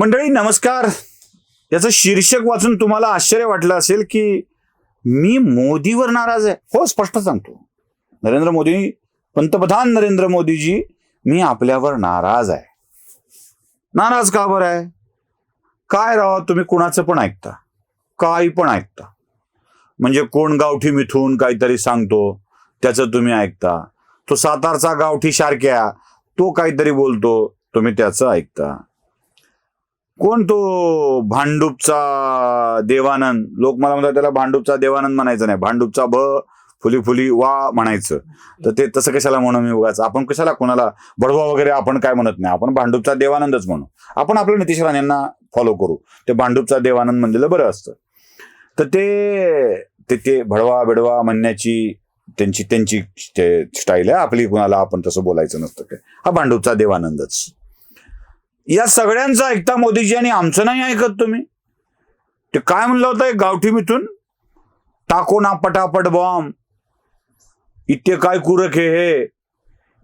मंडळी नमस्कार. याचं शीर्षक वाचून तुम्हाला आश्चर्य वाटलं असेल की मी मोदीवर नाराज आहे. हो स्पष्ट सांगतो. नरेंद्र मोदी पंतप्रधान नरेंद्र मोदीजी मी आपल्यावर नाराज आहे. नाराज का बरं आहे? काय राव तुम्ही कुणाचं पण ऐकता. काही पण ऐकता. म्हणजे कोण गावठी मिथून काहीतरी सांगतो त्याचं तुम्ही ऐकता. तो सातारचा गावठी सारख्या तो काहीतरी बोलतो तुम्ही त्याचं ऐकता. कोण तो भांडूपचा देवानंद? लोक मला म्हणतात त्याला भांडूपचा देवानंद म्हणायचं नाही. भांडूपचा भ फुली फुली वा म्हणायचं. तर ते तसं कशाला म्हणू मी उगाच? आपण कशाला कोणाला बडवा वगैरे आपण काय म्हणत नाही. आपण भांडूपचा देवानंदच म्हणू. आपण आपल्या नितीश राणेंना फॉलो करू. ते भांडूपचा देवानंद म्हणलेलं बरं असतं. तर ते ते ते भडवा बिडवा म्हणण्याची त्यांची त्यांची स्टाईल आहे. आपली कुणाला आपण तसं बोलायचं नसतं काय हा भांडूपचा देवानंदच. या सगळ्यांचं ऐकता मोदीजी आणि आमचं नाही ऐकत तुम्ही. ते काय म्हणलं होतं गावठी मिथून? टाको ना पटापट बॉम्ब. इतके काय कुरक हे?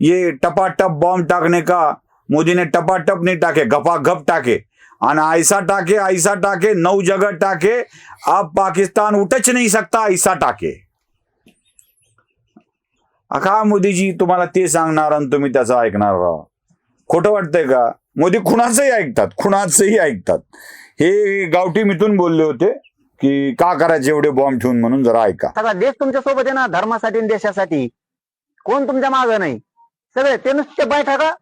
ये टपाटप बॉम्ब टाकणे का? मोदीने टपाटप नाही टाके गपा गप टाके. आणि ऐसा टाके ऐसा टाके नऊ जगत टाके. अब पाकिस्तान उठच नाही सकता ऐसा टाके. अका मोदीजी तुम्हाला ते सांगणार आणि तुम्ही त्याचं ऐकणार राहा. खोटं वाटतंय का? मोदी कुणाचंही ऐकतात कुणाचंही ऐकतात. हे गावठी मिथून बोलले होते की का करायचे एवढे बॉम्ब ठेवून म्हणून जरा ऐका. सगळा देश तुमच्यासोबत आहे ना धर्मासाठी आणि देशासाठी. कोण तुमच्या माग नाही. सगळे ते नुसते बैठका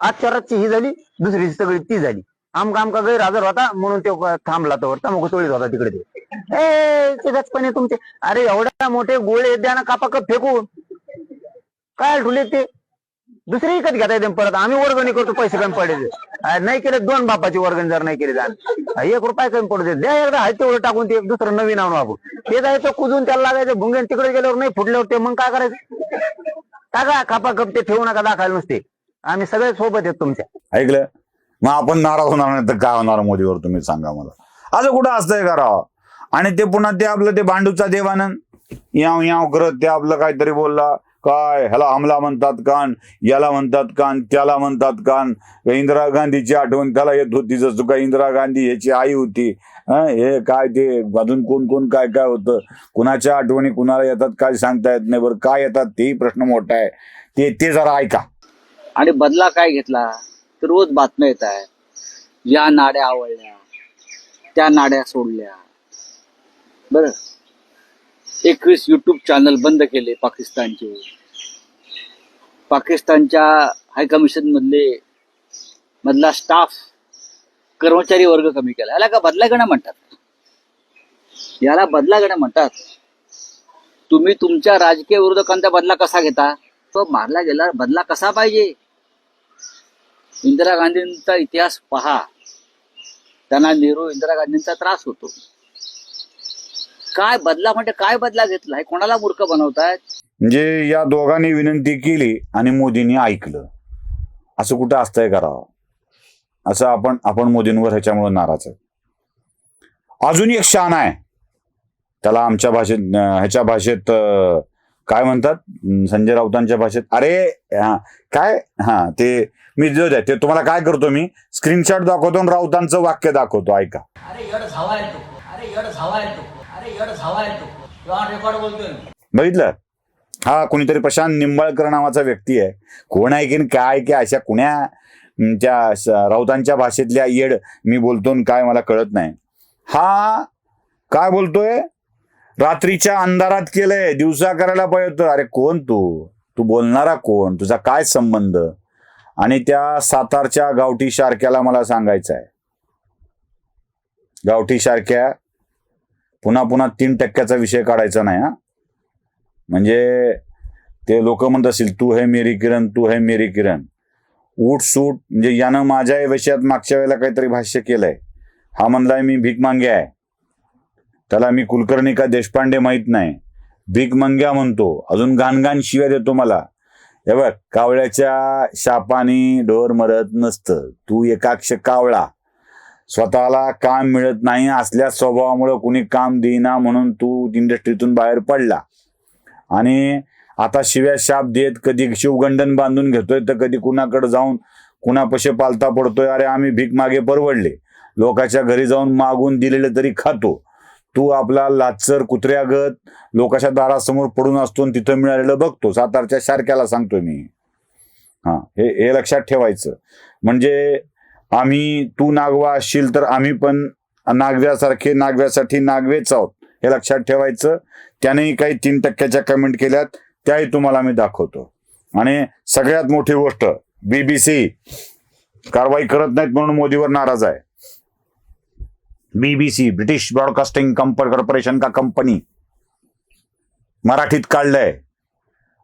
आजच्या रातची ही झाली दुसरी सगळी ती झाली. आमका आमका गैरहजर होता म्हणून तो थांबला तो तमाखू चोळीत होता तिकडे ते. ए तुमचे. अरे एवढ्या मोठे गोळे द्या ना कापा कप फेकून. काय ठुले ते? दुसरी विकत घेता येते परत आम्ही वर्गणी करतो पैसे कमी पडायचे नाही केले दोन बापाची वर्गणी जर नाही केली जाण एक रुपये कमी पडू दे. द्या एकदा हाय तेवढं टाकून ते दुसरं नवीन आणू आपण. ते जायचं कुजून त्याला लागायचं भुंगेन तिकडे गेल्यावर नाही फुटल्यावर ते मग काय करायचं? टाका खापा कप ते ठेवू नका दाखवायला नुसते. आम्ही सगळे सोबत आहेत तुमच्या. ऐकलं? मग आपण नाराज होणार नाही तर काय होणार मोदीवर तुम्ही सांगा मला. असं कुठं असतंय का राव? आणि ते पुन्हा ते आपलं ते भांडूचा देवानंद? याव याव करत ते आपलं काहीतरी बोलला. काय? ह्याला हमला म्हणतात कान याला म्हणतात कान त्याला म्हणतात कान. इंदिरा गांधीची आठवण त्याला येत होती जसं का इंदिरा गांधी ह्याची आई होती. हे काय ते अजून कोण कोण काय काय होतं? कुणाच्या आठवणी कुणाला येतात काय सांगता येत नाही बरं. काय येतात तेही प्रश्न मोठा आहे. ते ते जरा ऐका. आणि बदला काय घेतला? तर रोज बातम्या येत आहे. या नाड्या आवडल्या त्या नाड्या सोडल्या. बर. एकवीस यूट्यूब चॅनल बंद केले पाकिस्तानचे. पाकिस्तानच्या हायकमिशन मधले मधला स्टाफ कर्मचारी वर्ग कमी केला. याला का बदला घेणं म्हणतात? याला बदला घेणं म्हणतात. तुम्ही तुमच्या राजकीय विरोधकांचा बदला कसा घेता? तो मारला गेला. बदला कसा पाहिजे? इंदिरा गांधींचा इतिहास पहा. त्यांना नेहरू इंदिरा गांधींचा त्रास होतो. काय बदला म्हणजे काय बदला घेतला? हे कोणाला मूर्ख बनवतायत? म्हणजे या दोघांनी विनंती केली आणि मोदींनी ऐकलं. असं कुठं असतंय करावं? असं आपण आपण मोदींवर ह्याच्यामुळे नाराज आहे अजून एक शान आहे. त्याला आमच्या भाषेत ह्याच्या भाषेत काय म्हणतात? संजय राऊतांच्या भाषेत अरे हा, काय? हा ते मी जो ते तुम्हाला काय करतो मी? स्क्रीनशॉट दाखवतो आणि राऊतांचं वाक्य दाखवतो ऐका. अरे रेकॉर्ड बोलतोय बघितलं? हा कोणीतरी प्रशांत निंबाळकर नावाचा व्यक्ती आहे. कोण आहे की काय की अशा कुण्या त्या राऊतांच्या भाषेतल्या येड मी बोलतो काय मला कळत नाही. हा काय बोलतोय? रात्रीच्या अंधारात केलंय दिवसा करायला पाहिजे अरे कोण तू? तू बोलणारा कोण? तुझा काय संबंध? आणि त्या सातारच्या गावठी शारक्याला मला सांगायचं आहे गावठी शारक्या पुन्हा पुन्हा तीन टक्क्याचा विषय काढायचा नाही हा. म्हणजे ते लोक म्हणत असतील तू हे मेरी किरण तू हे मेरी किरण. उठ सूट म्हणजे यानं माझ्या विषयात मागच्या वेळेला काहीतरी भाष्य केलंय. हा म्हणलाय मी भीक मांग्या आहे. त्याला मी कुलकर्णी का देशपांडे माहीत नाही. भीक मंग्या म्हणतो. अजून घाणघाण शिव्या देतो मला. हे बघ कावळ्याच्या शापानी ढोर मरत नसतं. तू एकाक्ष कावळा. स्वतःला काम मिळत नाही असल्या स्वभावामुळं कुणी काम देईना म्हणून तू इंडस्ट्रीतून बाहेर पडला. आणि आता शिव्या शाप देत कधी शिवगंडन बांधून घेतोय तर कधी कुणाकडे जाऊन कुणापशे पालता पडतोय अरे आम्ही भीक मागे परवडले. लोकांच्या घरी जाऊन मागून दिलेलं तरी खातो. तू आपला लाचर कुत्र्यागत लोकाच्या दारासमोर पडून असतो तिथं मिळालेलं बघतो. सातारच्या शारक्याला सांगतोय मी. हा हे हे लक्षात ठेवायचं. म्हणजे आम्ही तू नागवा असशील तर आम्ही पण नागव्यासारखे नागव्यासाठी नागवेच आहोत. हे लक्षात ठेवायचं. त्यानेही काही तीन टक्क्याच्या कमेंट केल्यात. त्याही तुम्हाला मी दाखवतो. आणि सगळ्यात मोठी गोष्ट बीबीसी कारवाई करत नाहीत म्हणून मोदीवर नाराज आहे. BBC British Broadcasting company corporation का कंपनी मराठीत काढलंय.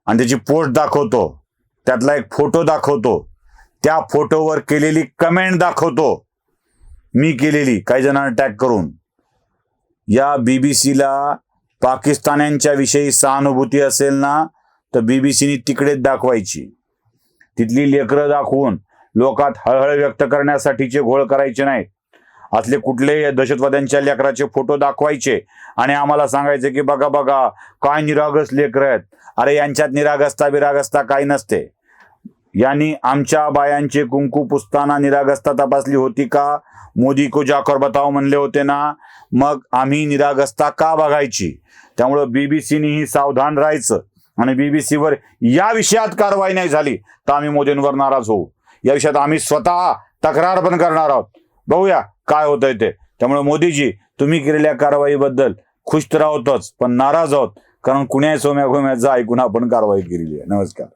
आणि त्याची पोस्ट दाखवतो. त्यातला एक फोटो दाखवतो. त्या फोटोवर केलेली कमेंट दाखवतो. मी केलेली. काही जणांना टॅग करून. या बीबीसीला पाकिस्तान्यांच्या विषयी सहानुभूती असेल ना तर बीबीसीनी तिकडेच दाखवायची. तिथली लेकरं दाखवून लोकात हळहळ व्यक्त करण्यासाठीचे घोळ करायचे नाहीत. असले कुठलेही दहशतवाद्यांच्या लेकराचे फोटो दाखवायचे आणि आम्हाला सांगायचे की बघा बघा काय निरागस लेकर आहेत. अरे यांच्यात निरागसता बिरागसता काही नसते. यांनी आमच्या बायांचे कुंकू पुसताना निरागस्ता तपासली होती का? मोदी को जाकर बताव म्हणले होते ना? मग आम्ही निरागस्ता का बघायची? त्यामुळं बीबीसीनीही सावधान राहायचं आणि बीबीसीवर या विषयात कारवाई नाही झाली तर आम्ही मोदींवर नाराज होऊ. या विषयात आम्ही स्वतः तक्रार पण करणार आहोत. बघूया काय होतंय ते. त्यामुळे मोदीजी तुम्ही केलेल्या कारवाईबद्दल खुश तर आहोतच पण नाराज आहोत. कारण कुण्या सोम्या घोम्याचा ऐकून आपण कारवाई केलेली आहे. नमस्कार.